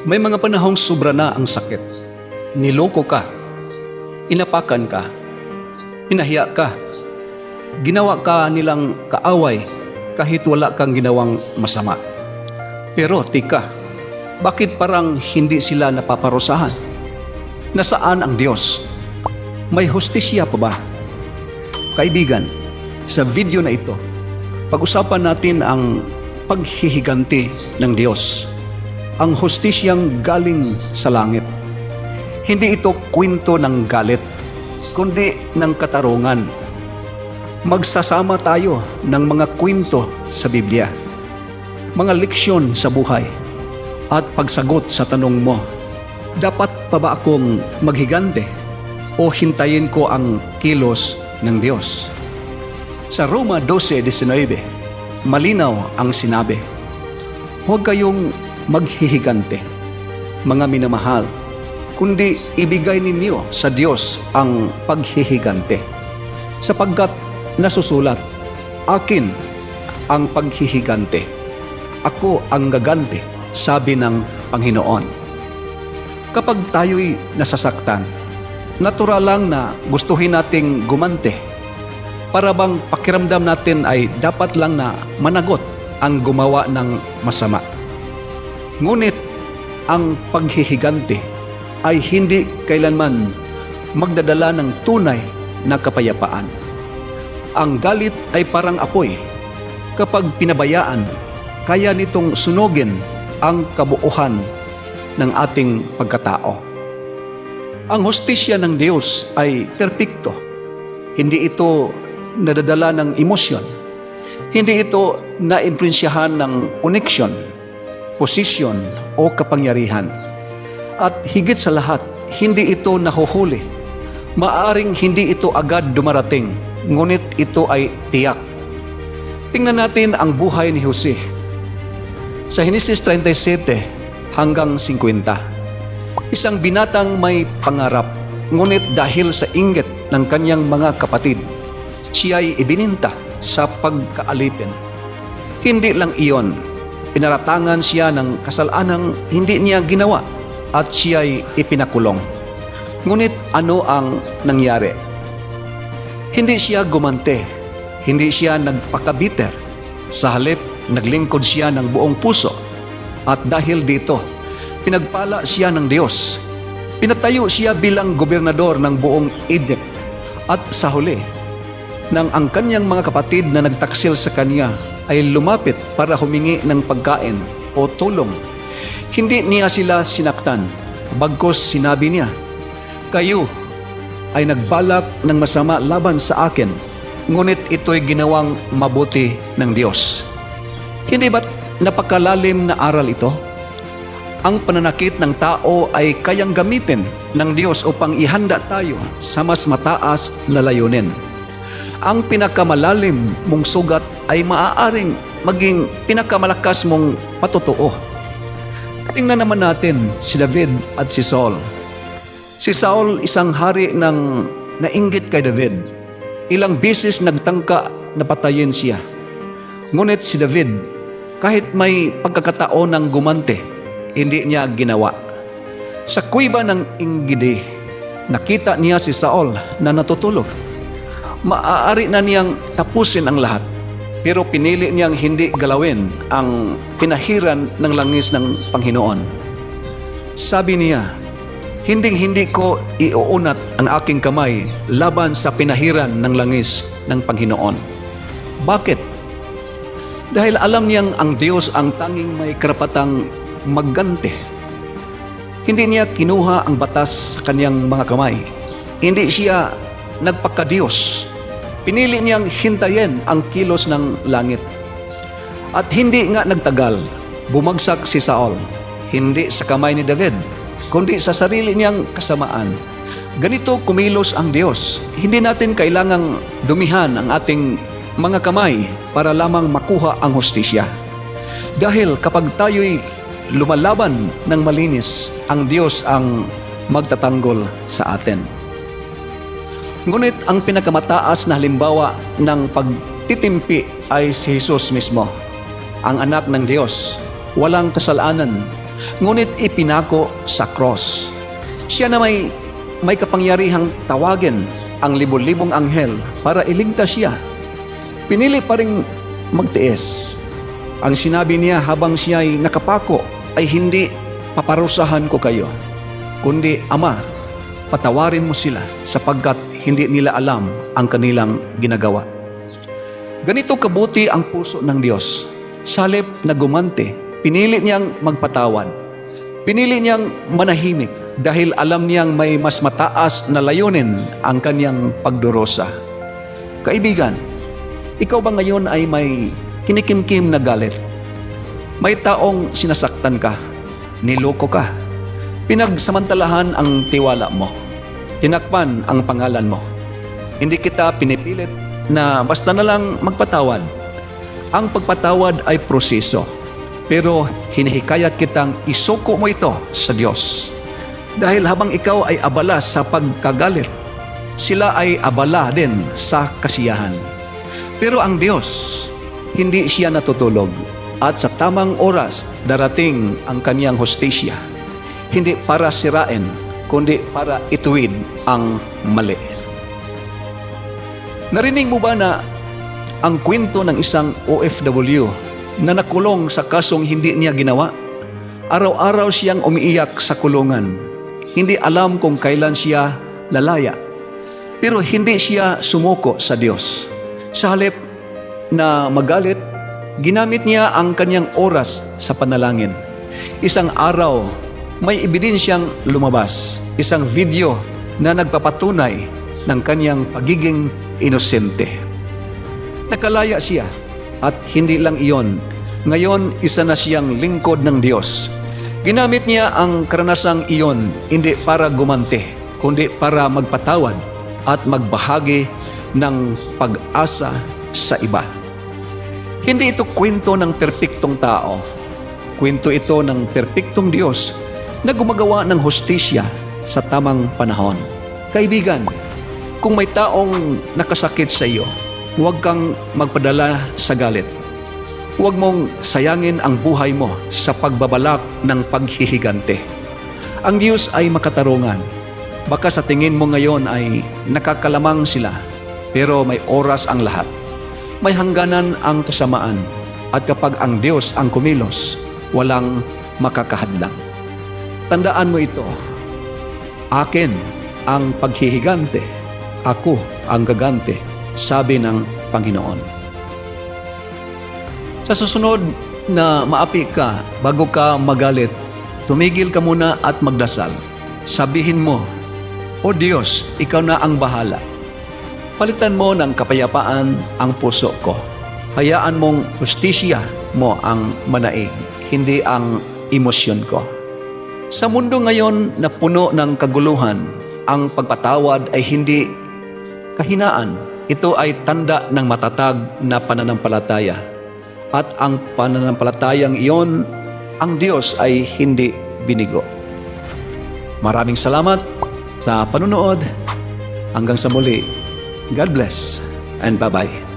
May mga panahong sobra na ang sakit. Niloko ka. Inapakan ka. Pinahiya ka. Ginawa ka nilang kaaway kahit wala kang ginawang masama. Pero tika, bakit parang hindi sila napaparusahan? Nasaan ang Diyos? May hustisya pa ba? Kaibigan, sa video na ito, pag-usapan natin ang paghihiganti ng Diyos. Ang hustisyang galing sa langit. Hindi ito kwento ng galit, kundi ng katarungan. Magsasama tayo ng mga kwento sa Biblia, mga leksyon sa buhay, at pagsagot sa tanong mo, dapat pa ba akong maghigante o hintayin ko ang kilos ng Diyos? Sa Roma 12.19, malinaw ang sinabi, Huwag kayong maghihigante, mga minamahal, kundi ibigay ninyo sa Diyos ang paghihigante. Sapagkat nasusulat, Akin ang paghihigante. Ako ang gagante, sabi ng Panginoon. Kapag tayo'y nasasaktan, natural lang na gustuhin nating gumante. Para bang pakiramdam natin ay dapat lang na managot ang gumawa ng masama. Ngunit ang paghihigante ay hindi kailanman magdadala ng tunay na kapayapaan. Ang galit ay parang apoy. Kapag pinabayaan, kaya nitong sunugin ang kabuuhan ng ating pagkatao. Ang hustisya ng Diyos ay perpekto. Hindi ito nadadala ng emosyon. Hindi ito naimpluensyahan ng koneksyon, posisyon o kapangyarihan. At higit sa lahat, hindi ito nahuhuli. Maaring hindi ito agad dumarating, ngunit ito ay tiyak. Tingnan natin ang buhay ni Jose. Sa Genesis 37 hanggang 50, isang binatang may pangarap, ngunit dahil sa inggit ng kanyang mga kapatid, siya ay ibininta sa pagkaalipin. Hindi lang iyon, pinaratangan siya ng kasalanang hindi niya ginawa at siya ay ipinakulong. Ngunit ano ang nangyari? Hindi siya gumante, hindi siya nagpakabiter. Sa halip, naglingkod siya ng buong puso. At dahil dito, pinagpala siya ng Diyos. Pinatayo siya bilang gobernador ng buong Egypt. At sa huli, nang ang kanyang mga kapatid na nagtaksil sa kanya ay lumapit para humingi ng pagkain o tulong, hindi niya sila sinaktan. Bagkos sinabi niya, Kayo ay nagbalak ng masama laban sa akin, ngunit ito'y ginawang mabuti ng Diyos. Hindi ba't napakalalim na aral ito? Ang pananakit ng tao ay kayang gamitin ng Diyos upang ihanda tayo sa mas mataas na layunin. Ang pinakamalalim mong sugat ay maaaring maging pinakamalakas mong patutuo. Tingnan naman natin si David at si Saul. Si Saul isang hari ng nainggit kay David. Ilang beses nagtangka na patayin siya. Ngunit si David, kahit may pagkakataon ng gumante, hindi niya ginawa. Sa kuiba ng Inggidi, nakita niya si Saul na natutulog. Maaari na niyang tapusin ang lahat, pero pinili niyang hindi galawin ang pinahiran ng langis ng Panginoon. Sabi niya, Hinding-hindi ko iuunat ang aking kamay laban sa pinahiran ng langis ng Panginoon. Bakit? Dahil alam niyang ang Diyos ang tanging may karapatang maggante. Hindi niya kinuha ang batas sa kanyang mga kamay. Hindi siya nagpakadiyos. Pinili niyang hintayin ang kilos ng langit. At hindi nga nagtagal, bumagsak si Saul. Hindi sa kamay ni David, kundi sa sarili niyang kasamaan. Ganito kumilos ang Diyos. Hindi natin kailangang dumihan ang ating mga kamay para lamang makuha ang hustisya. Dahil kapag tayo'y lumalaban ng malinis, ang Diyos ang magtatanggol sa atin. Ngunit ang pinakamataas na halimbawa ng pagtitimpi ay si Jesus mismo, ang anak ng Diyos. Walang kasalanan, ngunit ipinako sa cross. Siya na may, may kapangyarihang tawagin ang libo-libong anghel para iligtas siya. Pinili pa rin magtiis. Ang sinabi niya habang siya ay nakapako ay hindi paparusahan ko kayo, kundi Ama, patawarin mo sila sapagkat hindi nila alam ang kanilang ginagawa. Ganito kabuti ang puso ng Diyos. Salip na gumante, pinili niyang magpatawad. Pinili niyang manahimik dahil alam niyang may mas mataas na layunin ang kanyang pagdurosa. Kaibigan, ikaw ba ngayon ay may kinikimkim na galit? May taong sinasaktan ka, niloko ka, pinagsamantalahan ang tiwala mo, tinakpan ang pangalan mo. Hindi kita pinipilit na basta na lang magpatawad. Ang pagpatawad ay proseso, pero hinihikayat kitang isuko mo ito sa Diyos. Dahil habang ikaw ay abala sa pagkagalit, sila ay abala din sa kasiyahan. Pero ang Diyos, hindi siya natutulog at sa tamang oras darating ang kanyang hostisya. Hindi para sirain, kundi para ituwid ang mali. Narinig mo ba na ang kwento ng isang OFW na nakulong sa kasong hindi niya ginawa? Araw-araw siyang umiiyak sa kulungan. Hindi alam kung kailan siya lalaya. Pero hindi siya sumuko sa Diyos. Sa halip na magalit, ginamit niya ang kanyang oras sa panalangin. Isang araw, may ebidensyang lumabas. Isang video na nagpapatunay ng kanyang pagiging inosente. Nakalaya siya at hindi lang iyon. Ngayon, isa na siyang lingkod ng Diyos. Ginamit niya ang karanasang iyon hindi para gumante, kundi para magpatawad at magbahagi ng pag-asa sa iba. Hindi ito kwento ng perpektong tao. Kwento ito ng perpektong Diyos na gumagawa ng hostisya sa tamang panahon. Kaibigan, kung may taong nakasakit sa iyo, huwag kang magpadala sa galit. Huwag mong sayangin ang buhay mo sa pagbabalak ng paghihigante. Ang Diyos ay makatarungan. Baka sa tingin mo ngayon ay nakakalamang sila, pero may oras ang lahat. May hangganan ang kasamaan, at kapag ang Diyos ang kumilos, walang makakahadlang. Tandaan mo ito, akin ang paghihigante, ako ang gagante, sabi ng Panginoon. Sa susunod na maapi ka bago ka magalit, tumigil ka muna at magdasal. Sabihin mo, O Diyos, ikaw na ang bahala. Palitan mo ng kapayapaan ang puso ko. Hayaan mong justisya mo ang manaig, hindi ang emosyon ko. Sa mundo ngayon na puno ng kaguluhan, ang pagpatawad ay hindi kahinaan. Ito ay tanda ng matatag na pananampalataya. At ang pananampalatayang iyon, ang Diyos ay hindi binigo. Maraming salamat sa panunood. Hanggang sa muli. God bless and bye-bye.